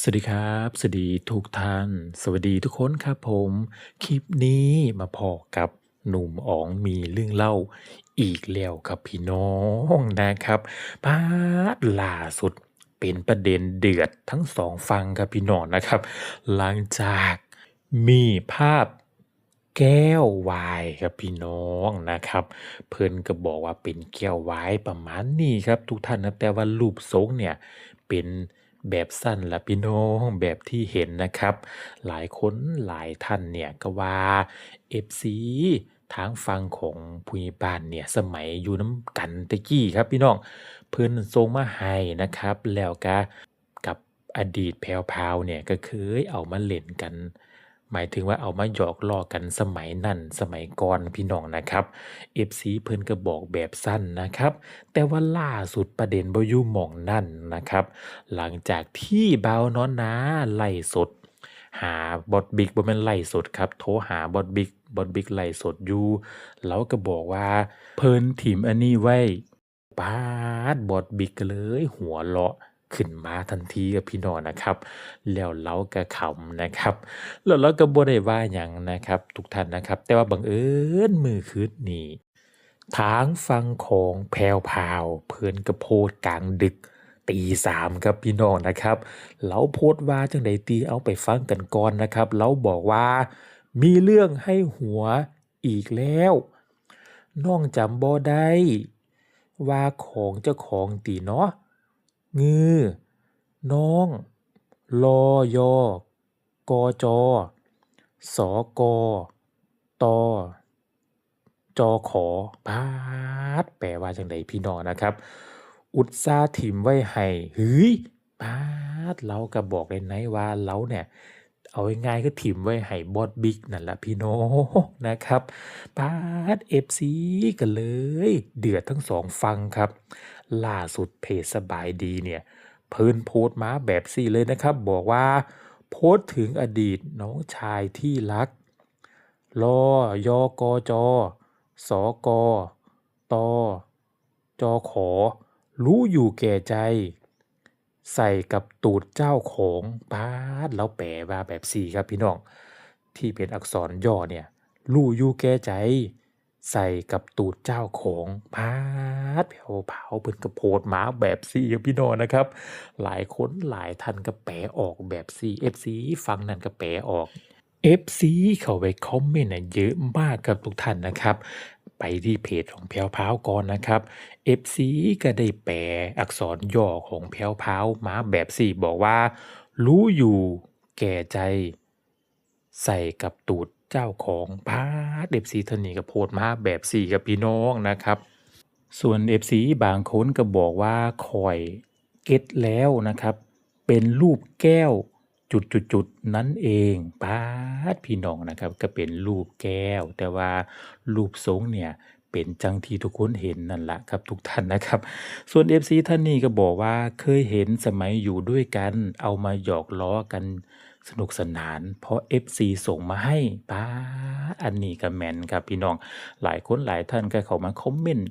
สวัสดีครับ สวัสดีทุกท่าน สวัสดีทุกคนครับผม คลิปนี้มาพอกับหนุ่มอ๋องมีเรื่องเล่าอีกแล้วครับพี่น้องนะครับปาดล่าสุดเป็นประเด็นเดือดทั้งสองฟังครับพี่น้องนะครับ หลังจากมีภาพแก้ววายครับพี่น้องนะครับ เพิ่นก็บอกว่าเป็นแก้ววายประมาณนี้ครับ ทุกท่านนะแต่ว่ารูปทรงเนี่ยเป็น แบบสั้นละพี่น้องแบบที่เห็นนะครับ หลายคนหลายท่านเนี่ยก็ว่า FC ทางฟังของผู้ใหญ่บ้านเนี่ยสมัยอยู่น้ำกันตะกี้ครับพี่น้องเพิ่นทรงมาให้นะครับ แล้วก็กับอดีตแพรวๆเนี่ยก็เคยเอามาเล่นกัน หมายถึงว่าเอามาหยอกล้อกันสมัยนั้นสมัยก่อนพี่น้องนะครับ FC เพิ่นก็บอกแบบสั้นนะครับ แต่ว่าล่าสุดประเด็นบอยู่หม่องนั่นนะครับ หลังจากที่เบาน้อยนาไล่สด หาบอสบิ๊กบ่แม่นไล่สดครับ โทรหาบอสบิ๊กบอสบิ๊กไล่สดอยู่แล้วก็บอกว่า เพิ่นถิมอันนี้ไว้ปาดบอสบิ๊กเลยหัวเราะ ขึ้นมาทันทีกับพี่น้องนะครับ แล้วเราก็ขำนะครับแล้วเราก็บ่ได้ว่าหยังนะครับ ทุกท่านนะครับ แต่ว่าบังเอิญมือคืนนี้ทางฝั่งของแพรวพาวเพิ่นก็โพสต์กลางดึกตีสามครับพี่น้องนะครับเราโพสต์ว่าจังใดตีเอาไปฟังกันก่อนนะครับเราบอกว่ามีเรื่องให้หัวอีกแล้วน้องจำบ่ได้ว่าของเจ้าของตีเนาะ งือ น้อง ลอยกอจอสอกอตอจอขอปาดแปลว่าจังใดพี่น้องนะครับ อุตสาถิ่มไว้ให้เฮ้ยปาดเราก็บอกเลยนว่าเราเนี่ยเอาง่ายๆก็ถิ่มไว้ให้บอสบิ๊กนั่นแหละพี่น้องนะครับปาดเอฟซีกันเลย เดือดทั้งสองฟังครับ ล่าสุดเพจสบายดีเนี่ยเพิ่นโพสต์มาแบบสี่เลยนะครับ บอกว่า โพสต์ถึงอดีตน้องชายที่รักรอยกจสกตจอขอ รู้อยู่แก่ใจ ใส่กับตูดเจ้าของปาดแล้วแปลว่าแบบสี่ครับพี่น้อง ที่เป็นอักษรย่อเนี่ย รู้อยู่แก่ใจ ใส่กับตูดเจ้าของพาดแผ่วเผาเพิ่นกระโพดหมาแบบสี่พี่น้องนะครับ หลายคนหลายท่านก็แปลออกแบบสี่ FC ฟังนั่นก็แปลออก FC เข้าไปคอมเมนต์เยอะมากครับทุกท่านนะครับ ไปที่เพจของแพวพาวก่อนนะครับ FC ก็ได้แปลอักษรย่อของแพวพาวมาแบบสี่บอกว่า รู้อยู่แก่ใจ ใส่กับตูด เจ้าของพาด FC ท่านนี้ก็โพสต์มาแบบสี่กับพี่น้องนะครับ ส่วน FC บางคนก็บอกว่าคอยเก็ตแล้วนะครับ เป็นรูปแก้วจุดๆๆนั่นเองปาดพี่น้องนะครับ ก็เป็นรูปแก้ว แต่ว่ารูปทรงเนี่ยเป็นจังที่ทุกคนเห็นนั่นแหละครับทุกท่านนะครับ ส่วน FC ท่านนี้ก็บอกว่าเคยเห็นสมัยอยู่ด้วยกัน เอามาหยอกล้อกัน สนุกสนาน เพราะ FC ส่งมาให้ป้าอันนี้ก็แมนครับพี่น้องหลายคนหลายท่านก็เข้ามาคอมเมนต์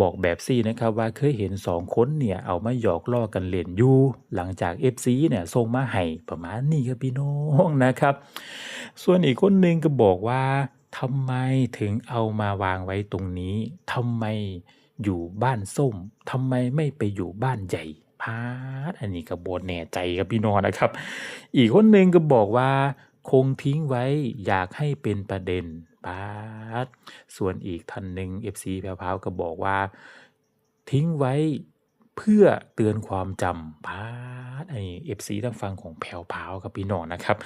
บอกแบบซี่นะครับว่าเคยเห็นสองคนเนี่ยเอามาหยอกล้อกันเล่นอยู่หลังจาก FC เนี่ยส่งมาให้ประมาณนี้ครับพี่น้องนะครับ ส่วนอีกคนหนึ่งก็บอกว่าทำไมถึงเอามาวางไว้ตรงนี้ทำไมอยู่บ้านส้มทำไมไม่ไปอยู่บ้านใหญ่ พาดอันนี้ก็บแน่ใจครับพี่นองนะครับ อีกคนหนึ่งก็บอกว่า คงทิ้งไว้อยากให้เป็นประเด็นปาดส่วนอีกท่านหนึ่ง FC แพรวๆก็บอกว่า ทิ้งไว้เพื่อเตือนความจำปาดไอ้ FC ทางฝั่งของแพรวพราวครับพี่นองนะครับ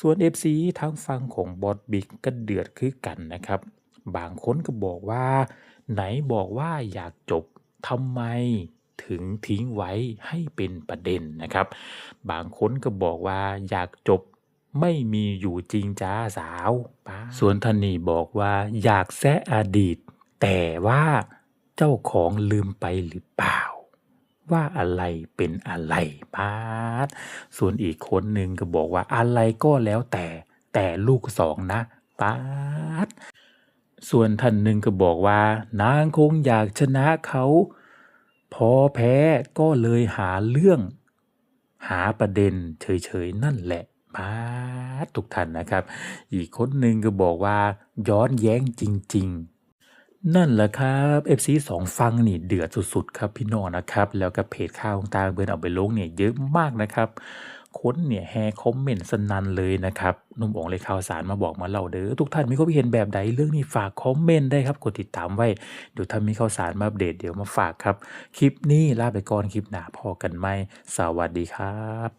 ส่วน FC ทางฝั่งของบอสบิ๊กก็เดือดคือกันนะครับ บางคนก็บอกว่า ไหนบอกว่าอยากจบทำไม ถึงทิ้งไว้ให้เป็นประเด็นนะครับ บางคนก็บอกว่าอยากจบไม่มีอยู่จริงจ้าสาวาส่วนท่านนี้บอกว่าอยากแซะอดีต แต่ว่าเจ้าของลืมไปหรือเปล่า ว่าอะไรเป็นอะไรปาดส่วนอีกคนหนึ่งก็บอกว่าอะไรก็แล้วแต่แต่ลูกสองนะปาดส่วนท่านหนึ่งก็บอกว่านางคงอยากชนะเขา พอแพ้ก็เลยหาเรื่อง หาประเด็นเฉยๆนั่นแหละมาทุกท่านนะครับ อีกคนหนึ่งก็บอกว่าย้อนแย้งจริง ๆ นั่นแหละครับ FC สองฟังนี่เดือดสุดๆ ครับพี่น้องนะครับ แล้วก็เพจข่าวต่างๆเบิร์นเอาไปลงเนี่ยเยอะมากนะครับ คนเนี่ยแฮคอมเมนต์สนันเลยนะครับนุ่มองเลยข่าวสารมาบอกมาเล่าเด้อทุกท่านมีความคิเห็นแบบใดเรื่องนี้ฝากคอมเมนต์ได้ครับกดติดตามไว้เดี๋ยวถ้ามีข่าวสารมาอัปเดตเดี๋ยวมาฝากครับ คลิปนี้ลาไปก่อนคลิปหน้าพอกันไหมสวัสดีครับ